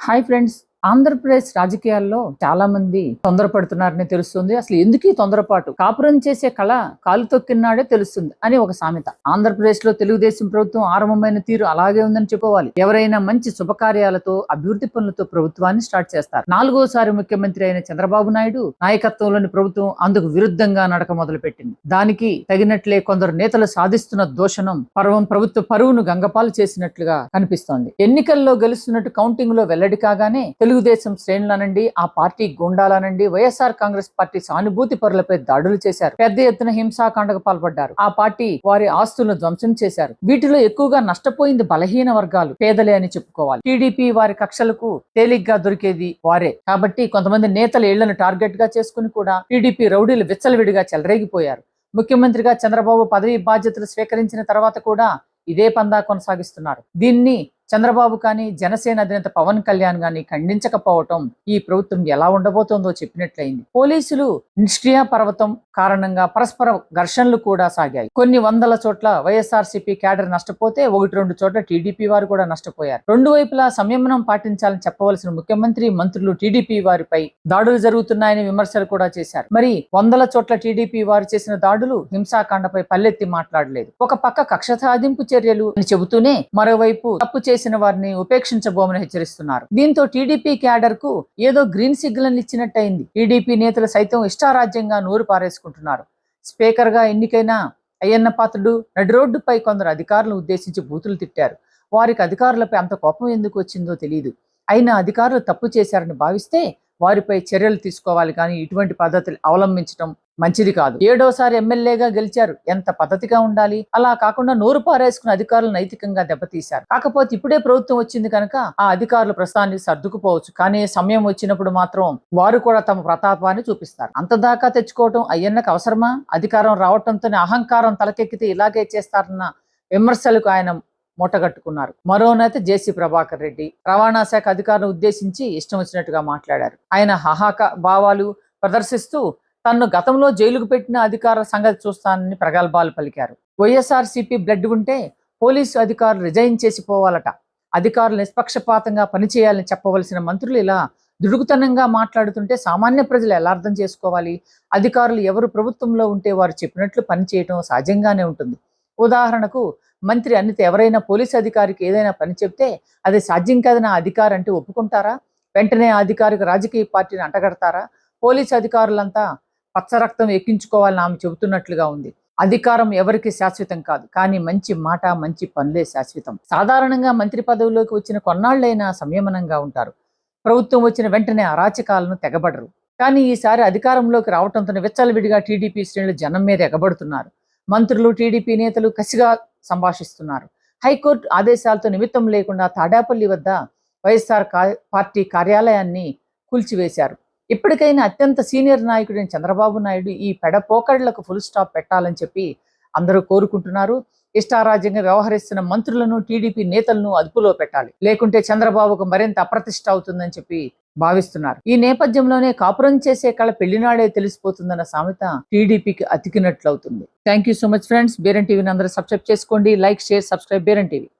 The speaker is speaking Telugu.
హాయ్ ఫ్రెండ్స్ ఆంధ్రప్రదేశ్ రాజకీయాల్లో చాలా మంది తొందరపడుతున్నారని తెలుస్తుంది. అసలు ఎందుకు ఈ తొందరపాటు? కాపురం చేసే కళ కాలు తొక్కినాడే తెలుస్తుంది అని ఒక సామెత. ఆంధ్రప్రదేశ్లో తెలుగుదేశం ప్రభుత్వం ఆరంభమైన తీరు అలాగే ఉందని చెప్పుకోవాలి. ఎవరైనా మంచి శుభకార్యాలతో అభివృద్ధి పనులతో ప్రభుత్వాన్ని స్టార్ట్ చేస్తారు. నాలుగోసారి ముఖ్యమంత్రి అయిన చంద్రబాబు నాయుడు నాయకత్వంలోని ప్రభుత్వం అందుకు విరుద్ధంగా నడక మొదలుపెట్టింది. దానికి తగినట్లే కొందరు నేతలు సాధిస్తున్న దోషణం పర్వం ప్రభుత్వ పరువును గంగపాలు చేసినట్లుగా కనిపిస్తోంది. ఎన్నికల్లో గెలుస్తున్నట్టు కౌంటింగ్లో వెల్లడి కాగానే తెలుగు తెలుగుదేశం శ్రేణులనండి ఆ party గుండాలనండి Y S R Congress party సానుభూతి పరులపై దాడులు చేశారు. పెద్ద ఎత్తున హింసాకాండకు పాల్పడ్డారు. ఆ పార్టీ వారి ఆస్తులను ధ్వంసం చేశారు. వీటిలో ఎక్కువగా నష్టపోయింది బలహీన వర్గాలు. పేదలే అని చెప్పుకోవాలి. టీడీపీ వారి కక్షలకు తేలిగ్గా దొరికేది వారే. కాబట్టి కొంతమంది నేతల ఇళ్ళను టార్గెట్గా చేసుకుని కూడా టీడీపీ రౌడీలు విచ్చలవిడిగా చెలరేగిపోయారు. ముఖ్యమంత్రిగా చంద్రబాబు పదవి బాధ్యతలు స్వీకరించిన తర్వాత కూడా ఇదే పందా కొనసాగిస్తున్నారు. దీన్ని చంద్రబాబు కానీ జనసేన అధినేత పవన్ కళ్యాణ్ కానీ ఖండించకపోవటం ఈ ప్రభుత్వం ఎలా ఉండబోతోందో చెప్పినట్లయింది. పోలీసులు నిష్క్రియ పర్వతం కారణంగా పరస్పర ఘర్షణలు కూడా సాగాయి. కొన్ని వందల చోట్ల వైఎస్ఆర్సీపీ క్యాడర్ నష్టపోతే ఒకటి రెండు చోట్ల టీడీపీ వారు కూడా నష్టపోయారు. రెండు వైపులా సంయమనం పాటించాలని చెప్పవలసిన ముఖ్యమంత్రి మంత్రులు టీడీపీ వారిపై దాడులు జరుగుతున్నాయని విమర్శలు కూడా చేశారు. మరి వందల చోట్ల టీడీపీ వారు చేసిన దాడులు హింసాకాండపై పల్లెత్తి మాట్లాడలేదు. ఒక పక్క కక్ష సాధింపు చర్యలు అని చెబుతూనే మరోవైపు తప్పు చేసిన వారిని ఉపేక్షించబోమని హెచ్చరిస్తున్నారు. దీంతో టీడీపీ క్యాడర్కు ఏదో గ్రీన్ సిగ్నల్ ఇచ్చినట్టయింది. టీడీపీ నేతలు సైతం ఇష్టారాజ్యంగా నూరు పారేసుకుంటున్నారు చేసుకుంటున్నారు. స్పీకర్గా ఎన్నికైన అయ్యన్న పాత్రుడు నడి రోడ్డుపై కొందరు అధికారులను ఉద్దేశించి బూతులు తిట్టారు. వారికి అధికారులపై అంత కోపం ఎందుకు వచ్చిందో తెలియదు అయినా అధికారులు తప్పు చేశారని భావిస్తే వారిపై చర్యలు తీసుకోవాలి కానీ ఇటువంటి పద్ధతులు అవలంబించడం మంచిది కాదు. ఏడోసారి ఎమ్మెల్యేగా గెలిచారు. ఎంత పద్ధతిగా ఉండాలి? అలా కాకుండా నోరు పారేసుకున్న అధికారులు నైతికంగా దెబ్బతీశారు. కాకపోతే ఇప్పుడే ప్రభుత్వం వచ్చింది కనుక ఆ అధికారులు ప్రస్తుతానికి సర్దుకుపోవచ్చు. కానీ సమయం వచ్చినప్పుడు మాత్రం వారు కూడా తమ ప్రతాపాన్ని చూపిస్తారు. అంతదాకా తెచ్చుకోవటం అయ్యన్నకు అవసరమా? అధికారం రావటంతోనే అహంకారం తలకెక్కితే ఇలాగే చేస్తారన్న విమర్శలకు ఆయన మూటగట్టుకున్నారు. మరోనైతే జేసీ ప్రభాకర్ రెడ్డి రవాణా శాఖ అధికారులను ఉద్దేశించి ఇష్టం వచ్చినట్టుగా మాట్లాడారు. ఆయన హాహాక భావాలు ప్రదర్శిస్తూ తన్ను గతంలో జైలుకు పెట్టిన అధికారుల సంగతి చూస్తానని ప్రగల్భాలు పలికారు. Y S R C P blood ఉంటే పోలీసు అధికారులు రిజైన్ చేసి పోవాలట. అధికారులు నిష్పక్షపాతంగా పనిచేయాలని చెప్పవలసిన మంత్రులు ఇలా దుడుకుతనంగా మాట్లాడుతుంటే సామాన్య ప్రజలు ఎలా అర్థం చేసుకోవాలి? అధికారులు ఎవరు ప్రభుత్వంలో ఉంటే వారు చెప్పినట్లు పనిచేయటం సహజంగానే ఉంటుంది. ఉదాహరణకు మంత్రి అన్నిత ఎవరైనా పోలీస్ అధికారికి ఏదైనా పని చెప్తే అది సాధ్యం కాదని ఆ అధికారి అంటే ఒప్పుకుంటారా? వెంటనే అధికారికి రాజకీయ పార్టీని అంటగడతారా? పోలీస్ అధికారులంతా పచ్చ రక్తం ఎక్కించుకోవాలని ఆమె చెబుతున్నట్లుగా ఉంది. అధికారం ఎవరికి శాశ్వతం కాదు. కానీ మంచి మాట మంచి పనులే శాశ్వతం. సాధారణంగా మంత్రి పదవిలోకి వచ్చిన కొన్నాళ్ళైనా సంయమనంగా ఉంటారు. ప్రభుత్వం వచ్చిన వెంటనే అరాచకాలను తెగబడరు. కానీ ఈసారి అధికారంలోకి రావటంతో విచ్చలవిడిగా టీడీపీ శ్రేణులు జనం మీద ఎగబడుతున్నారు. మంత్రులు టీడీపీ నేతలు కసిగా సంభాషిస్తున్నారు. హైకోర్టు ఆదేశాలతో నిమిత్తం లేకుండా తాడాపల్లి వద్ద వైఎస్ఆర్ పార్టీ కార్యాలయాన్ని కూల్చివేశారు. ఇప్పటికైనా అత్యంత సీనియర్ నాయకుడైన చంద్రబాబు నాయుడు ఈ పెడపోకళ్ళకు ఫుల్ స్టాప్ పెట్టాలని చెప్పి అందరూ కోరుకుంటున్నారు. ఇష్టారాజ్యంగా వ్యవహరిస్తున్న మంత్రులను టీడీపీ నేతలను అదుపులో పెట్టాలి. లేకుంటే చంద్రబాబుకు మరింత అప్రతిష్ట అవుతుందని చెప్పి భావిస్తున్నారు. ఈ నేపథ్యంలోనే కాపురం చేసే కళ పెళ్ళినాడే తెలిసిపోతుందన్న సామెత టీడీపీకి అతికినట్లవుతుంది. Thank you so much friends బేరన్ టీవీని అందరూ సబ్స్క్రైబ్ చేసుకోండి. Like share subscribe. బేరన్ టీవీ.